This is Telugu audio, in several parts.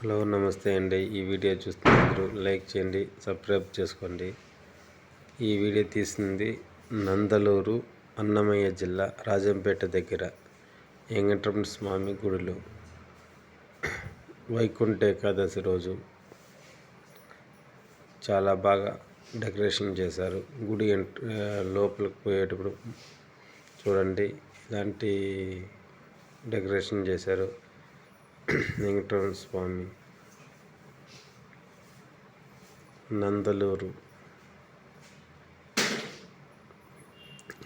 హలో నమస్తే అండి. ఈ వీడియో చూస్తున్నందరూ లైక్ చేయండి సబ్స్క్రైబ్ చేసుకోండి. ఈ వీడియో తీసింది నందలూరు అన్నమయ్య జిల్లా రాజంపేట దగ్గర వెంకటరమణ స్వామి గుడిలో. వైకుంఠ ఏకాదశి రోజు చాలా బాగా డెకరేషన్ చేశారు. గుడి లోపలికి పోయేటప్పుడు చూడండి ఇలాంటి డెకరేషన్ చేశారు. వెంకటరమణ స్వామి నందలూరు.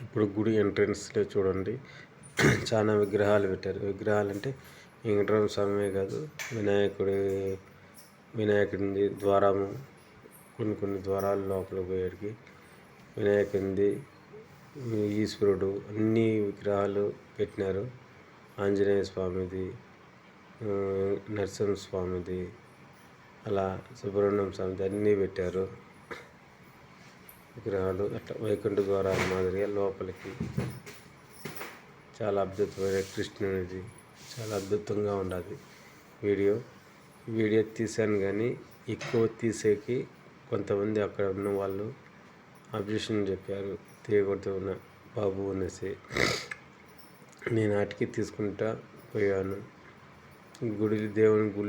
ఇప్పుడు గుడి ఎంట్రన్స్లో చూడండి. చాలా విగ్రహాలు పెట్టారు. విగ్రహాలు అంటే వెంకటరమణ స్వామి కాదు వినాయకుడి వినాయకుడి ద్వారము కొన్ని కొన్ని ద్వారాలు లోపలికి పోయేటికి వినాయకుడి ఈశ్వరుడు అన్ని విగ్రహాలు పెట్టినారు. ఆంజనేయ స్వామిది నరసింహ స్వామిది అలా సుబ్రహ్మణ్యం స్వామిది అన్నీ పెట్టారు. విగ్రహాలు అట్లా వైకుంఠ ద్వారాల మాదిరిగా లోపలికి. చాలా అద్భుతమైన కృష్ణునిది చాలా అద్భుతంగా ఉన్నది వీడియో. వీడియో తీశాను కానీ ఎక్కువ తీసేకి కొంతమంది అక్కడ ఉన్న వాళ్ళు అబ్జెక్షన్ చెప్పారు. తీయకూడదు ఉన్న బాబు అనేసి. నేను ఆటికి తీసుకుంటా పోయాను. గుడి దేవుని గుడి